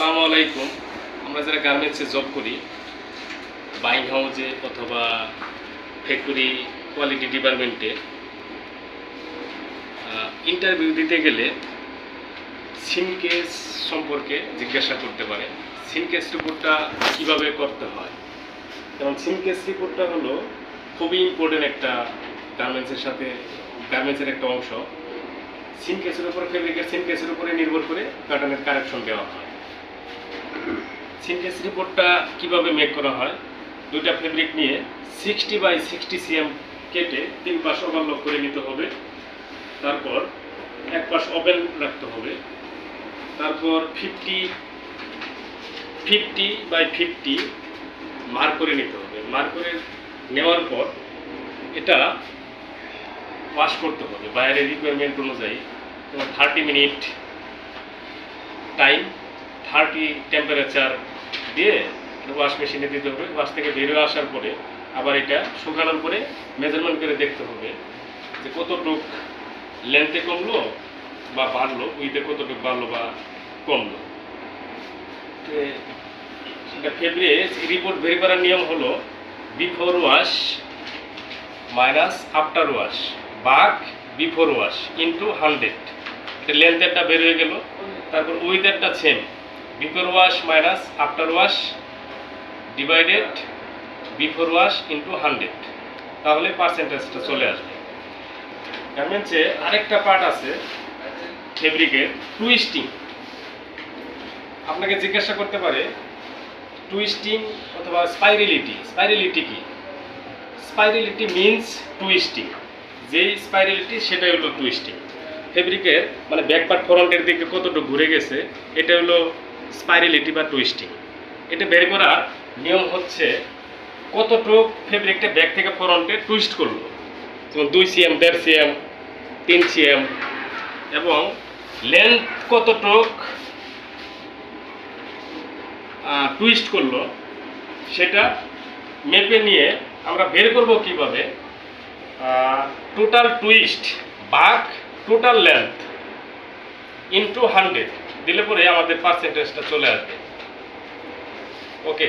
আসসালামু আলাইকুম। আমরা যারা গার্মেন্টসে জব করি বাইং হাউজে অথবা ফ্যাক্টরি কোয়ালিটি ডিপার্টমেন্টে ইন্টারভিউ দিতে গেলে সিনকেস সম্পর্কে জিজ্ঞাসা করতে পারে। সিনকেস রিপোর্টটা কীভাবে করতে হয়? কারণ সিনকেস রিপোর্টটা হলো খুবই ইম্পর্টেন্ট একটা গার্মেন্টসের সাথে গার্মেন্টসের একটা অংশ। সিনকেসের উপর ফেব্রিকের সিনকেসের উপরে নির্ভর করে প্যাটার্নের কারেকশন দেওয়া হয়। সিনকেস রিপোর্টটা কীভাবে মেক করা হয়? দুইটা ফেব্রিক নিয়ে সিক্সটি বাই সিক্সটি সিএম কেটে তিন পাশ ওভারলক করে নিতে হবে। তারপর এক পাশ ওপেন রাখতে হবে। তারপর fifty fifty by fifty mark করে নিতে হবে। মার্ক করে নেওয়ার পর এটা ওয়াশ করতে হবে। বাইরের রিকোয়ারমেন্ট অনুযায়ী, তোমার thirty minute time thirty temperature দিয়ে ওয়াশ মেশিনে দিতে হবে। ওয়াশ থেকে বেরিয়ে আসার পরে আবার এটা শুকানোর পরে মেজারমেন্ট করে দেখতে হবে যে কতটুক লেন্থে কমলো বা বাড়লো উইতে কতটুক বাড়লো বা কমলো। সেটা ফেব্রিক রিপোর্ট বের করার নিয়ম হলো before wash minus after wash বাঘ বিফোর ওয়াশ ইন্টু হান্ড্রেড এটা লেন্থেরটা বের হয়ে গেল, তারপর উইথেরটা same before wash minus after wash divided before wash into hundred তাহলে পার্সেন্টেজটা চলে আসবে। গার্মেন্টসে আরেকটা পার্ট আছে ফেব্রিকের টুইস্টিং আপনাকে জিজ্ঞাসা করতে পারে টুইস্টিং অথবা স্পাইরেলিটি স্পাইরেলিটি কি? স্পাইরেলিটি মিনস টুইস্টিং যেই স্পাইরেলিটি সেটাই হলো টুইস্টিং ফেব্রিকের মানে ব্যাক পার্ট ফ্রন্টের দিকে কতটুকু ঘুরে গেছে, এটা হলো স্পাইরেলিটি বা টুইস্টিং এটা বের করার নিয়ম হচ্ছে কতটুক ফেব্রিকটা ব্যাক থেকে ফ্রন্টে টুইস্ট করল। যেমন দুই সিএম দেড় সিএম তিন সিএম এবং লেন্থ কতটুক টুইস্ট করল, সেটা মেপে নিয়ে আমরা বের করব কীভাবে? টোটাল টুইস্ট বাক টোটাল লেন্থ ইনটু হান্ড্রেড দিলে পরে আমাদের পার্সেন্টেজটা চলে আসবে। ওকে